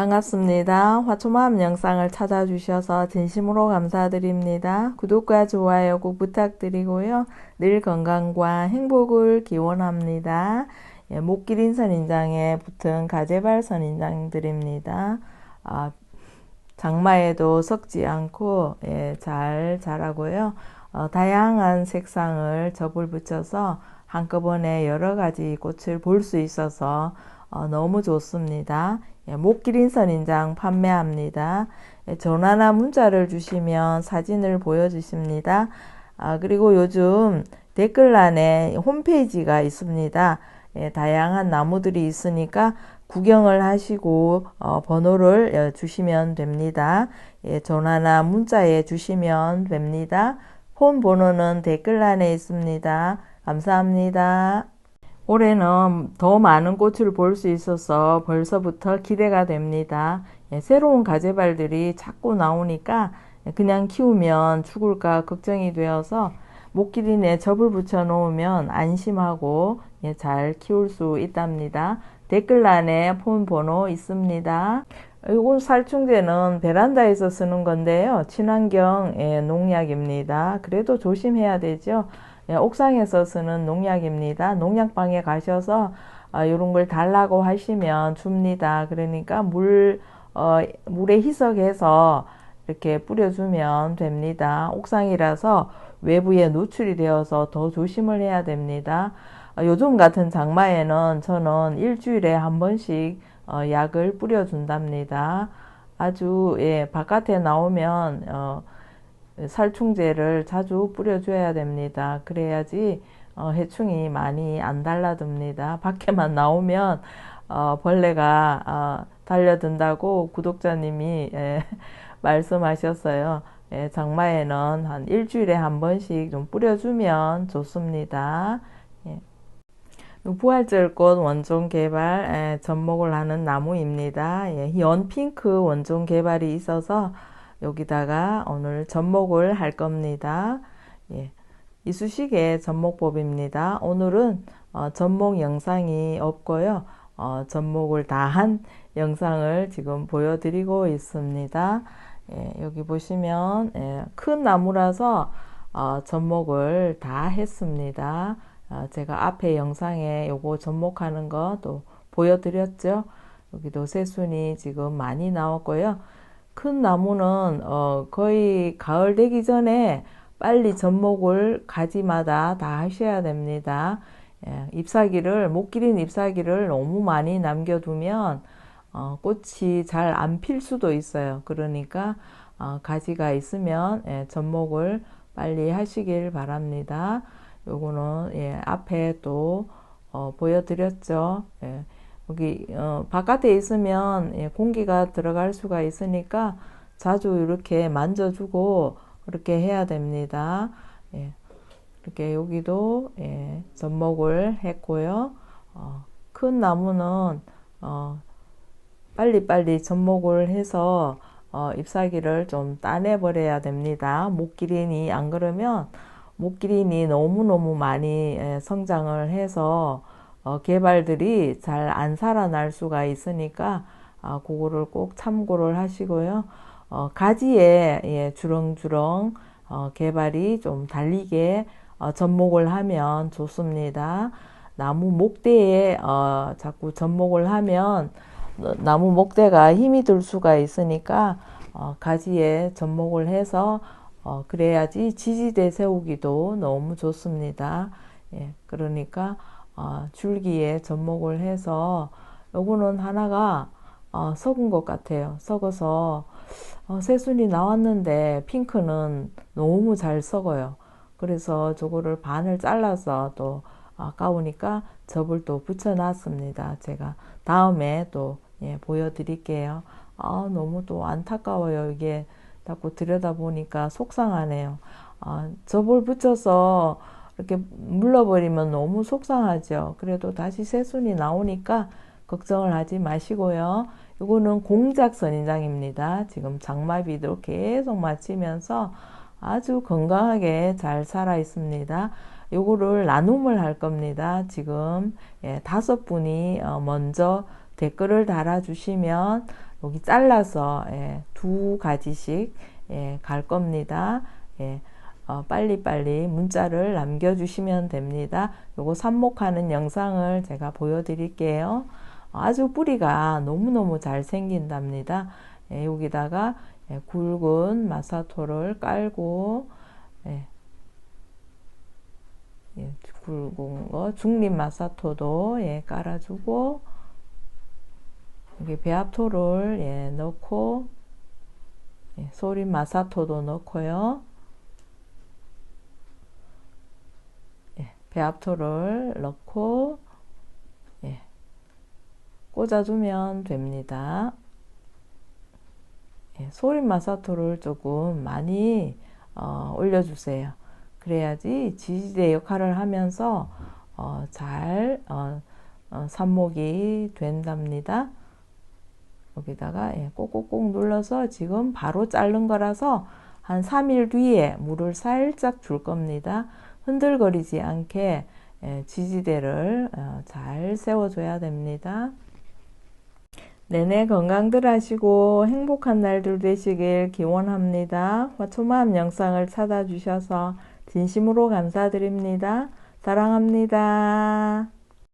반갑습니다. 화초마음 영상을 찾아주셔서 진심으로 감사드립니다. 구독과 좋아요 꼭 부탁드리고요. 늘 건강과 행복을 기원합니다. 예, 목기린 선인장에 붙은 가재발 선인장들입니다. 아, 장마에도 썩지 않고 예, 잘 자라고요. 어, 다양한 색상을 접을 붙여서 한꺼번에 여러 가지 꽃을 볼 수 있어서 어, 너무 좋습니다. 예, 목기린 선인장 판매합니다. 예, 전화나 문자를 주시면 사진을 보여주십니다. 아, 그리고 요즘 댓글란에 홈페이지가 있습니다. 예, 다양한 나무들이 있으니까 구경을 하시고 어, 번호를 어, 주시면 됩니다. 예, 전화나 문자에 주시면 됩니다. 폰 번호는 댓글란에 있습니다. 감사합니다. 올해는 더 많은 꽃을 볼 수 있어서 벌써부터 기대가 됩니다. 예, 새로운 가재발들이 자꾸 나오니까 그냥 키우면 죽을까 걱정이 되어서 목기린에 접을 붙여 놓으면 안심하고 예, 잘 키울 수 있답니다. 댓글란에 폰 번호 있습니다. 이건 살충제는 베란다에서 쓰는 건데요. 친환경 예, 농약입니다. 그래도 조심해야 되죠. 예, 옥상에서 쓰는 농약입니다. 농약방에 가셔서 어, 이런 걸 달라고 하시면 줍니다. 그러니까 물, 어, 물에 희석해서 이렇게 뿌려주면 됩니다. 옥상이라서 외부에 노출이 되어서 더 조심을 해야 됩니다. 어, 요즘 같은 장마에는 저는 일주일에 한 번씩 어, 약을 뿌려준답니다. 아주 예, 바깥에 나오면 어, 살충제를 자주 뿌려줘야 됩니다. 그래야지 어, 해충이 많이 안 달라듭니다. 밖에만 나오면 어, 벌레가 어, 달려든다고 구독자님이 예, 말씀하셨어요. 예, 장마에는 한 일주일에 한 번씩 좀 뿌려주면 좋습니다. 예. 부활절꽃 원종 개발 예, 접목을 하는 나무입니다. 예, 연핑크 원종 개발이 있어서 여기다가 오늘 접목을 할 겁니다. 예, 이쑤시개 접목법입니다. 오늘은 어, 접목 영상이 없고요. 어, 접목을 다 한 영상을 지금 보여드리고 있습니다. 예, 여기 보시면 예, 큰 나무라서 어, 접목을 다 했습니다. 어, 제가 앞에 영상에 요거 접목하는 것도 보여드렸죠. 여기도 새순이 지금 많이 나왔고요. 큰 나무는 어, 거의 가을 되기 전에 빨리 접목을 가지마다 다 하셔야 됩니다. 예, 잎사귀를 못 기린 잎사귀를 너무 많이 남겨두면 어, 꽃이 잘 안 필 수도 있어요. 그러니까 어, 가지가 있으면 예, 접목을 빨리 하시길 바랍니다. 요거는 예, 앞에 또 어, 보여드렸죠. 예. 여기 어, 바깥에 있으면 예, 공기가 들어갈 수가 있으니까 자주 이렇게 만져주고 그렇게 해야 됩니다. 예, 이렇게 여기도 예, 접목을 했고요. 어, 큰 나무는 어, 빨리빨리 접목을 해서 어, 잎사귀를 좀 따내버려야 됩니다. 목기린이 안 그러면 목기린이 너무너무 많이 예, 성장을 해서 어, 개발들이 잘 안 살아날 수가 있으니까 아, 그거를 꼭 참고를 하시고요. 어, 가지에 예, 주렁주렁 어, 개발이 좀 달리게 어, 접목을 하면 좋습니다. 나무 목대에 어, 자꾸 접목을 하면 나무 목대가 힘이 들 수가 있으니까 어, 가지에 접목을 해서 어, 그래야지 지지대 세우기도 너무 좋습니다. 예, 그러니까 어, 줄기에 접목을 해서 요거는 하나가 어, 썩은 것 같아요. 썩어서 어, 새순이 나왔는데 핑크는 너무 잘 썩어요. 그래서 저거를 반을 잘라서 또 아까우니까 접을 또 붙여놨습니다. 제가 다음에 또 예, 보여드릴게요. 아, 너무 또 안타까워요. 이게 자꾸 들여다보니까 속상하네요. 아, 접을 붙여서 이렇게 물러버리면 너무 속상하죠. 그래도 다시 새순이 나오니까 걱정을 하지 마시고요. 이거는 공작 선 인장입니다. 지금 장마비도 계속 맞히면서 아주 건강하게 잘 살아 있습니다. 요거를 나눔을 할 겁니다. 지금 예, 다섯 분이 어, 먼저 댓글을 달아주시면 여기 잘라서 예, 두 가지씩 예, 갈 겁니다. 예, 어, 빨리빨리 문자를 남겨주시면 됩니다. 요거 삽목하는 영상을 제가 보여드릴게요. 아주 뿌리가 너무너무 잘 생긴답니다. 예, 여기다가 예, 굵은 마사토를 깔고 예, 예, 굵은 거 중립 마사토도 예, 깔아주고 여기 배합토를 예, 넣고 예, 소림 마사토도 넣고요. 예, 배합토를 넣고 예, 꽂아주면 됩니다. 예, 소림 마사토를 조금 많이 어, 올려주세요. 그래야지 지지대 역할을 하면서 어, 잘 어, 어, 삽목이 된답니다. 여기다가 예, 꼭꼭꼭 눌러서 지금 바로 자른 거라서 한 3일 뒤에 물을 살짝 줄 겁니다. 흔들거리지 않게 예, 지지대를 어, 잘 세워줘야 됩니다. 내내 건강들 하시고 행복한 날들 되시길 기원합니다. 화초마음 영상을 찾아주셔서 진심으로 감사드립니다. 사랑합니다.